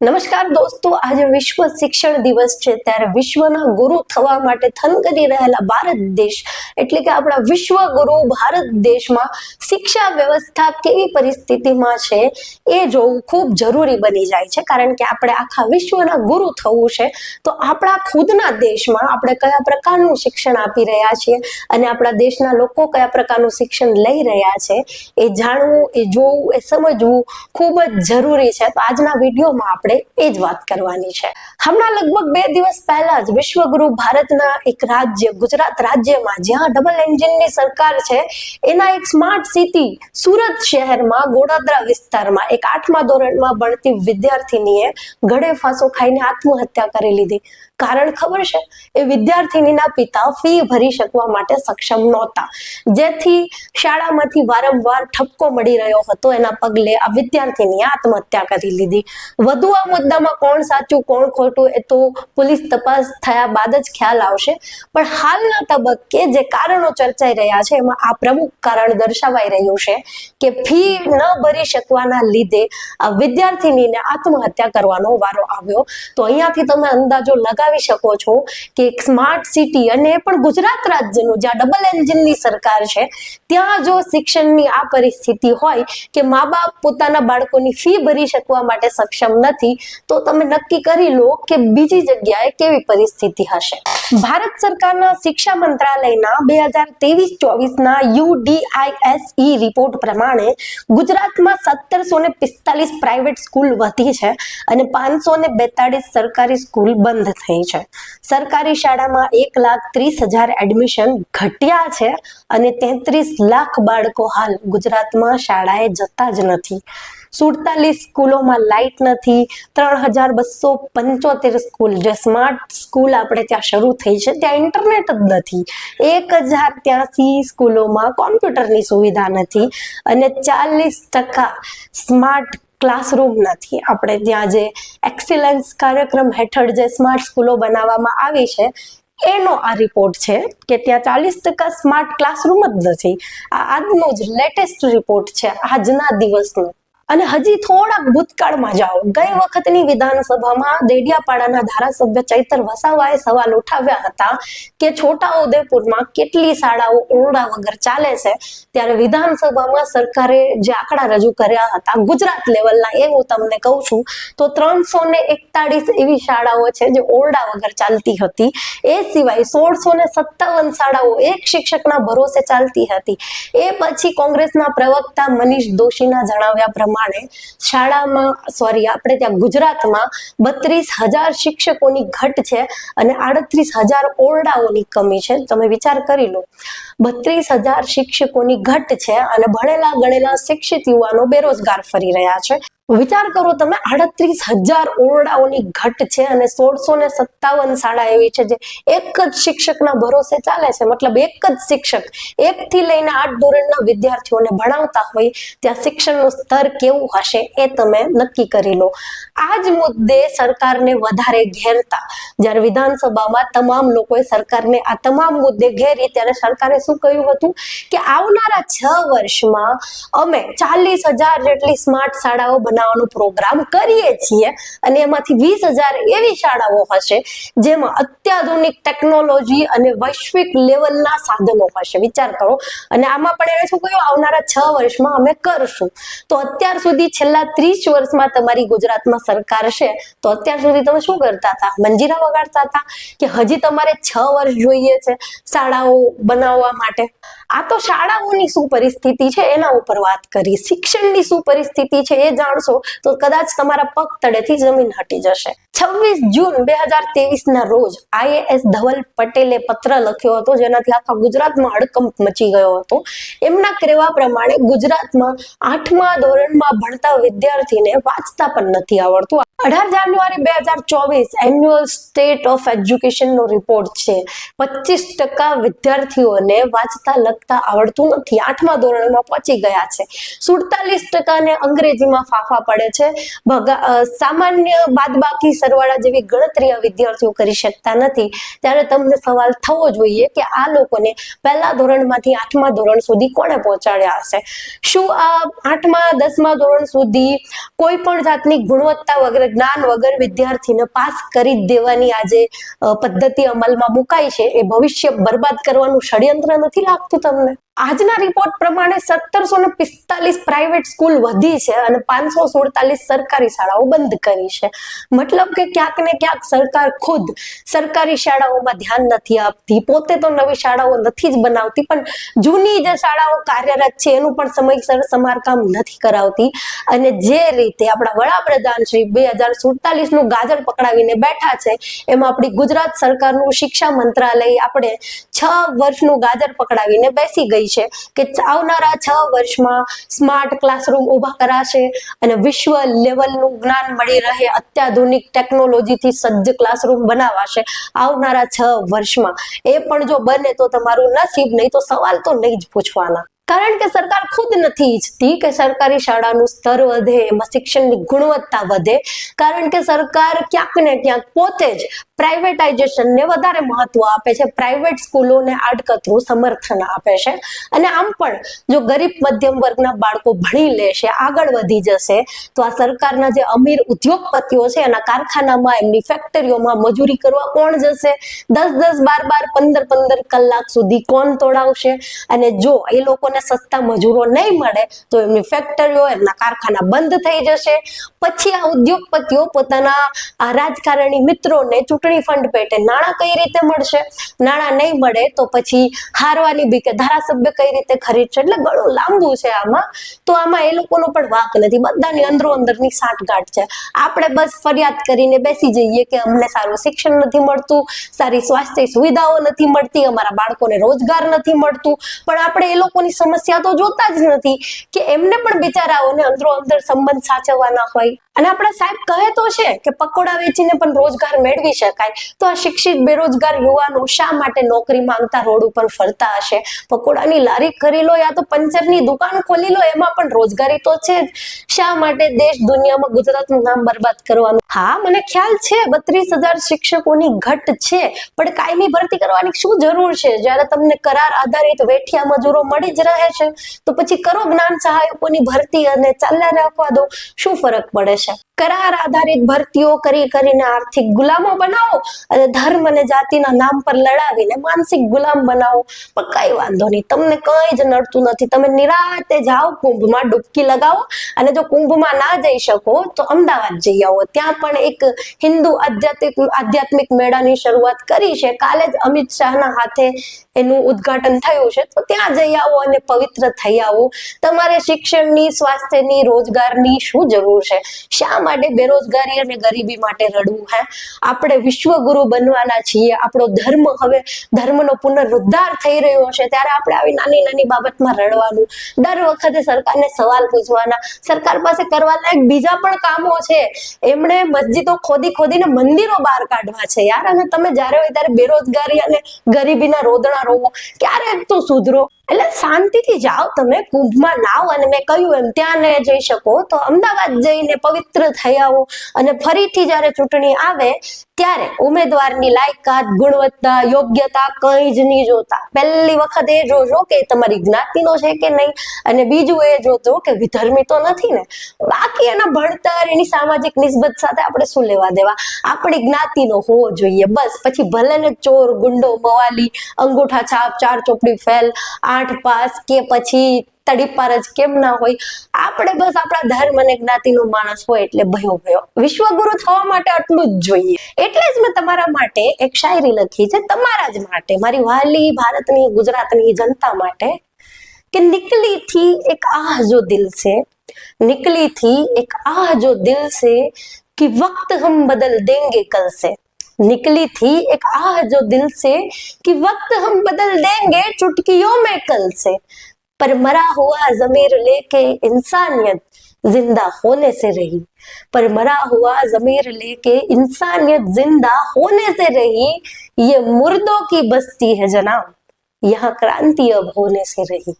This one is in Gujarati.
નમસ્કાર દોસ્તો, આજે વિશ્વ શિક્ષણ દિવસ છે, ત્યારે વિશ્વના ગુરુ થવા માટે થનગની રહેલા ભારત દેશ, એટલે કે આપણા વિશ્વ ગુરુ ભારત દેશમાં શિક્ષા વ્યવસ્થા કેવી પરિસ્થિતિમાં છે, એ જોવું ખૂબ જરૂરી બની જાય છે. કારણ કે આપણે આખા વિશ્વના ગુરુ થવું છે, તો આપણા ખુદના દેશમાં આપણે કયા પ્રકારનું શિક્ષણ આપી રહ્યા છીએ અને આપણા દેશના લોકો કયા પ્રકારનું શિક્ષણ લઈ રહ્યા છે, એ જાણવું, એ જોવું, એ સમજવું ખૂબ જ જરૂરી છે. તો આજના વિડીયોમાં આપણે એ જ વાત કરવાની છે. હમણાં લગભગ બે દિવસ પહેલા જ વિશ્વગુરુ ભારતના એક રાજ્ય, ગુજરાત રાજ્યમાં જ્યાં ડબલ એન્જિનની સરકાર છે, એના એક સ્માર્ટ સિટી સુરત શહેરમાં, ગોડાદરા વિસ્તારમાં, એક આઠમા ધોરણમાં ભણતી વિદ્યાર્થીનીએ ગળે ફાંસો ખાઈને આત્મહત્યા કરી લીધી. કારણ ખબર છે? એ વિદ્યાર્થીનીના પિતા ફી ભરી શકવા માટે સક્ષમ નહોતા. જેથી શાળામાંથી વારંવાર ઠપકો મળી રહ્યો હતો. એના પગલે આ વિદ્યાર્થીનીએ આત્મહત્યા કરી લીધી. વધુ આ મુદ્દામાં કોણ સાચું, કોણ ખોટું એ તો પોલીસ તપાસ થયા બાદ જ ખ્યાલ આવશે. પણ હાલના તબક્કે જે કારણો ચર્ચાઈ રહ્યા છે, એમાં આ પ્રમુખ કારણ દર્શાવાઈ રહ્યું છે કે ફી ન ભરી શકવાના લીધે આ વિદ્યાર્થીનીને આત્મહત્યા કરવાનો વારો આવ્યો. તો અહીંયાથી તમે અંદાજો લગાવી શકો છો કે એક સ્માર્ટ સિટી અને એ પણ ગુજરાત રાજ્યનું, જ્યાં ડબલ એન્જિનની સરકાર છે, ત્યાં જો શિક્ષણની આ પરિસ્થિતિ હોય કે મા બાપ પોતાના બાળકોની ફી ભરી શકવા માટે સક્ષમ નથી, તો તમે નક્કી કરી લો કે બીજી જગ્યાએ કેવી પરિસ્થિતિ હશે. ભારત સરકારના શિક્ષા મંત્રાલયના બે હજાર ત્રેવીસ ચોવીસના યુડીઆઈએસઈ રિપોર્ટ પ્રમાણે ગુજરાતમાં સત્તરસો ને પિસ્તાલીસ પ્રાઇવેટ સ્કૂલ વધી છે અને પાંચસો ને બેતાળીસ સરકારી સ્કૂલ બંધ થઈ છે. સરકારી શાળામાં એક લાખ ત્રીસ હજાર એડમિશન ઘટ્યા છે અને તેત્રીસ લાખ બાળકો હાલ ગુજરાતમાં શાળાએ જતા જ નથી. સુડતાલીસ સ્કૂલોમાં લાઇટ નથી, ત્રણ હજાર બસો પંચોતેર સ્કૂલ જે સ્માર્ટ સ્કૂલ આપણે ત્યાં શરૂ થઈ છે, ત્યાં ઇન્ટરનેટ જ નથી. એક હજાર ત્યાંસી સ્કૂલોમાં કોમ્પ્યુટરની સુવિધા નથી અને ચાલીસ ટકા સ્માર્ટ ક્લાસરૂમ નથી. આપણે ત્યાં જે એક્સિલન્સ કાર્યક્રમ હેઠળ જે સ્માર્ટ સ્કૂલો બનાવવામાં આવી છે, એનો આ રિપોર્ટ છે કે ત્યાં ચાલીસ ટકા સ્માર્ટ ક્લાસરૂમ જ નથી. આ આજનો જ લેટેસ્ટ રિપોર્ટ છે આજના દિવસનો. અને હજી થોડાક ભૂતકાળમાં જાઓ. ગઈ વખતની વિધાનસભામાં દેડિયાપાડાના ધારાસભ્ય ચૈતર વસાવાએ સવાલ ઉઠાવ્યા હતા કે છોટા ઉદેપુરમાં કેટલી શાળાઓ ઓરડા વગર ચાલે છે? ત્યારે વિધાનસભામાં સરકારે જે આંકડા રજૂ કર્યા હતા, ગુજરાત લેવલના, એ હું તમને કહું છું, તો ત્રણસો ને એકતાળીસ એવી શાળાઓ છે જે ઓરડા વગર ચાલતી હતી. એ સિવાય સોળસો ને સત્તાવન શાળાઓ એક શિક્ષકના ભરોસે ચાલતી હતી. એ પછી કોંગ્રેસના પ્રવક્તા મનીષ દોશીના જણાવ્યા પ્રમાણે શાળામાં સોરી આપણે ત્યાં ગુજરાતમાં બત્રીસ હજાર શિક્ષકોની ઘટ છે અને આડત્રીસ હજાર ઓરડાઓની કમી છે. તમે વિચાર કરી લો, બત્રીસ હજાર શિક્ષકોની ઘટ છે અને ભણેલા ગણેલા શિક્ષિત યુવાનો બેરોજગાર ફરી રહ્યા છે. વિચાર કરો તમે, આડત્રીસ હજાર ઓરડાઓની ઘટ છે અને સોળસો ને સત્તાવન શાળા એવી છે જે એક જ શિક્ષકના ભરોસે ચાલે છે. મતલબ એક જ શિક્ષક એક થી લઈને આઠ ધોરણના વિદ્યાર્થીઓને ભણાવતા હોય, ત્યાં શિક્ષણનું સ્તર કેવું હશે એ તમે નક્કી કરી લો. આ જ મુદ્દે સરકારને વધારે ઘેરતા. જ્યારે વિધાનસભામાં તમામ લોકોએ સરકારને આ તમામ મુદ્દે ઘેરી, ત્યારે સરકારે શું કહ્યું હતું કે આવનારા છ વર્ષમાં અમે ચાલીસ હજાર જેટલી સ્માર્ટ શાળાઓ બનાવવાનો પ્રોગ્રામ કરીએ છીએ અને એમાંથી વીસ હજાર એવી શાળાઓ હશે જેમાં અત્યાધુનિક ટેકનોલોજી અને વૈશ્વિક લેવલના સાધનો હશે. વિચાર કરો. અને આમાં પણ એને શું કહ્યું? આવનારા છ વર્ષમાં અમે કરશું. તો અત્યાર સુધી છેલ્લા ત્રીસ વર્ષમાં તમારી ગુજરાતમાં સરકાર છે, તો અત્યાર સુધી તમે શું કરતા હતા? મંજીરા વગાડતા હતા? કે હજી તમારે છ વર્ષ જોઈએ છે શાળાઓ બનાવવા માટે? આ તો શાળાઓની શું પરિસ્થિતિ છે? એના ઉપર વાત કરી. શિક્ષણની શું પરિસ્થિતિ છે એ જાણશો તો કદાચ તમારા પગ તળેથી જમીન હટી જશે. છવ્વીસ જૂન બે હજાર ના રોજ આઈએએસ ધવલ પટેલે પત્ર લખ્યો હતો જેનાથી આખા ગુજરાતમાં હડકંપ મચી ગયો હતો. એમના કહેવા પ્રમાણે ગુજરાતમાં આઠમા ધોરણમાં ભણતા વિદ્યાર્થીને વાંચતા પણ નથી આવડતું. અઢાર જાન્યુઆરી બે હજાર ચોવીસ એન્યુઅલ સ્ટેટ ઓફ એજ્યુકેશનનો રિપોર્ટ છે. પચીસ ટકા વિદ્યાર્થીઓને વાંચતા લખતા આવડતું નથી. આઠમા ધોરણમાં પહોંચી ગયા છે. સુડતાલીસ ટકાને અંગ્રેજીમાં ફાફા પડે છે. સામાન્ય બાદબાકી સરવાળા જેવી ગણતરી વિદ્યાર્થીઓ કરી શકતા નથી. ત્યારે તમને સવાલ થવો જોઈએ કે આ લોકોને પહેલા ધોરણમાંથી આઠમા ધોરણ સુધી કોણે પહોંચાડ્યા હશે? શું આ આઠમા, દસમા ધોરણ સુધી કોઈ પણ જાતની ગુણવત્તા વગર, જ્ઞાન વગર વિદ્યાર્થીને પાસ કરી દેવાની આજે પદ્ધતિ અમલમાં મુકાઈ છે? એ ભવિષ્ય બરબાદ કરવાનું ષડયંત્ર નથી લાગતું? તમને આજના રિપોર્ટ પ્રમાણે સત્તરસો ને પિસ્તાલીસ પ્રાઇવેટ સ્કૂલ વધી છે અને પાંચસો સુડતાલીસ સરકારી શાળાઓ બંધ કરી છે. મતલબ કે ક્યાંક ને ક્યાંક સરકાર ખુદ સરકારી શાળાઓમાં ધ્યાન નથી આપતી, પોતે તો નવી શાળાઓ નથી જ બનાવતી, પણ જૂની જે શાળાઓ કાર્યરત છે એનું પણ સમયસર સમારકામ નથી કરાવતી. અને જે રીતે આપણા વડાપ્રધાન શ્રી બે હજાર સુડતાલીસનું ગાજર પકડાવીને બેઠા છે, એમાં આપણી ગુજરાત સરકારનું શિક્ષા મંત્રાલય આપણે છ વર્ષનું ગાજર પકડાવીને બેસી ગઈ છે કે આવનારા છ વર્ષમાં સ્માર્ટ ક્લાસરૂમ ઊભા કરાશે અને વિશ્વ લેવલનું જ્ઞાન મળી રહે અત્યાધુનિક ટેકનોલોજીથી સજ્જ ક્લાસરૂમ બનાવાશે આવનારા છ વર્ષમાં. એ પણ જો બને તો તમારું નસીબ, નહીં તો સવાલ તો નહીં જ પૂછવાના. કારણ કે સરકાર ખુદ નથી ઈચ્છતી કે સરકારી શાળાનું સ્તર વધે, એમાં શિક્ષણની ગુણવત્તા વધે. કારણ કે સરકાર ક્યાંક ને ક્યાંક પોતે જ પ્રાઇવેટાઇઝેશનને વધારે મહત્વ આપે છે. પ્રાઇવેટ સ્કૂલોને આડકતરું સમર્થન આપે છે. અને આમ પણ જો ગરીબ મધ્યમ વર્ગના બાળકો ભણી લેશે આગળ વધી જશે, તો આ સરકારના જે અમીર ઉદ્યોગપતિઓ છે, એના કારખાનામાં, એમની ફેક્ટરીઓમાં મજૂરી કરવા કોણ જશે? દસ દસ બાર બાર પંદર પંદર કલાક સુધી કોણ તોડાવશે? અને જો એ લોકોને સસ્તા મજૂરો નહીં મળે, તો એમની ફેક્ટરીઓ એમના કારખાના બંધ થઈ જશે. પછી આ ઉદ્યોગપતિઓ પોતાના આ રાજકારણી મિત્રોને ચૂંટણી ફંડ પેટે નાણાં કઈ રીતે મળશે? નાણાં નહીં મળે તો પછી હારવાની બીકે ધારાસભ્ય કઈ રીતે ખરીદશે? એટલે ઘણું લાંબુ છે આમાં. તો આમાં એ લોકોનો પણ વાક નથી. બધાની અંદરો અંદરની સાંઠગાંઠ છે. આપણે બસ ફરિયાદ કરીને બેસી જઈએ કે અમને સારું શિક્ષણ નથી મળતું, સારી સ્વાસ્થ્ય સુવિધાઓ નથી મળતી, અમારા બાળકોને રોજગાર નથી મળતું. પણ આપણે એ લોકોની સમસ્યા તો જોતા જ નથી કે એમને પણ બિચારાઓને અંદરો અંદર સંબંધ સાચવવાના હોય. અને આપણા સાહેબ કહે તો છે કે પકોડા વેચીને પણ રોજગાર મેળવી શકાય. તો આ શિક્ષિત, બેરોજગાર યુવાનો શા માટે નોકરી માંગતા રોડ ઉપર ફરતા હશે? પકોડાની લારી કરી લો યા તો પંચરની દુકાન ખોલી લો, એમાં પણ રોજગારી તો છે શા માટે દેશ દુનિયામાં ગુજરાતનું નામ બરબાદ કરવાનું? હા, મને ખ્યાલ છે, બત્રીસ હજાર શિક્ષકોની ઘટ છે. પણ કાયમી ભરતી કરવાની શું જરૂર છે? જ્યારે તમને કરાર આધારિત વેઠિયા મજૂરો મળી જ રહે છે, તો પછી કરો જ્ઞાન સહાયકોની ભરતી અને ચાલ્યા રાખવા દો. શું ફરક પડે છે? કરાર આધારિત ભરતીઓ કરી કરીને આર્થિક ગુલામો બનાવો અને ધર્મ અને જાતિના નામ પર લડાવીને માનસિક ગુલામ બનાવો. પણ કઈ વાંધો નહીં. તમને કઈ જ નડતું નથી. તમે નિરાતે જાઓ, કુંભમાં ડૂબકી લગાવો અને જો કુંભમાં ના જઈ શકો તો અમદાવાદ જઈ આવો. ત્યાં પણ એક હિન્દુ આધ્યાત્મિક આધ્યાત્મિક મેળાની શરૂઆત કરી છે. કાલે જ અમિત શાહના હાથે એનું ઉદ્ઘાટન થયું છે. તો ત્યાં જઈ આવો અને પવિત્ર થઈ આવો. તમારે શિક્ષણની, સ્વાસ્થ્યની, રોજગારની શું જરૂર છે? શા માટે બેરોજગારી અને ગરીબી માટે રડવું, હે? આપણે વિશ્વગુરુ બનવાના છીએ. આપણો ધર્મ હવે ધર્મનો પુનરુદ્ધાર થઈ રહ્યો છે. ત્યારે આપણે આવી નાની નાની બાબતમાં રડવાનું. દર વખતે સરકારને સવાલ પૂછવાના. સરકાર પાસે કરવા લાયક બીજા પણ કામો છે. એમણે મસ્જિદો ખોદી ખોદીને મંદિરો બહાર કાઢવા છે, યાર. અને તમે જ્યારે હોય ત્યારે બેરોજગારી અને ગરીબીના રોદણા રોવો. ક્યારેક તો સુધરો. એટલે શાંતિથી જાઓ, તમે કુંભમાં નાવ અને મેં કહ્યું એમ, ત્યાં જઈ શકો. તો અમદાવાદ જઈને પવિત્ર થઈ આવો અને ફરીથી જ્યારે ચૂંટણી આવે, ત્યારે ઉમેદવારની લાયકાત, ગુણવત્તા, યોગ્યતા કઈ જ નહીં જોતા. પહેલી વખત એ જોજો કે તમારી જ્ઞાતિનો છે કે નહીં અને બીજું એ જોજો કે વિધર્મી તો નથી ને. બાકી એના ભણતર, એની સામાજિક નિસ્બત સાથે આપણે શું લેવા દેવા? આપણી જ્ઞાતિનો હોવો જોઈએ. બસ, પછી ભલે ને ચોર, ગુંડો, મવાલી, અંગૂઠા છાપ, ચાર ચોપડી ફેલ આઠ પાસ કે પછી તડીપાર જ કેમ ના હોય આપણે બસ આપણા ધર્મ અને જ્ઞાતિનો માણસ હોય એટલે ભયો ભયો વિશ્વગુરુ થવા માટે આટલું જ જોઈએ એટલે જ મેં તમારા માટે એક શાયરી લખી છે તમારા જ માટે મારી વાલી ભારતની ગુજરાતની જનતા માટે कि निकली थी एक आह जो दिल से निकली थी एक आह जो दिल से कि वक्त हम बदल देंगे कल से निकली थी एक आह जो दिल से कि वक्त हम बदल देंगे चुटकियों में कल से। पर मरा हुआ जमीर लेके इंसानियत ज़िंदा होने से रही। पर मरा हुआ जमीर लेके इंसानियत ज़िंदा होने से रही, ये मुर्दों की बस्ती है जनाब। यहाँ क्रांति अब होने से रही।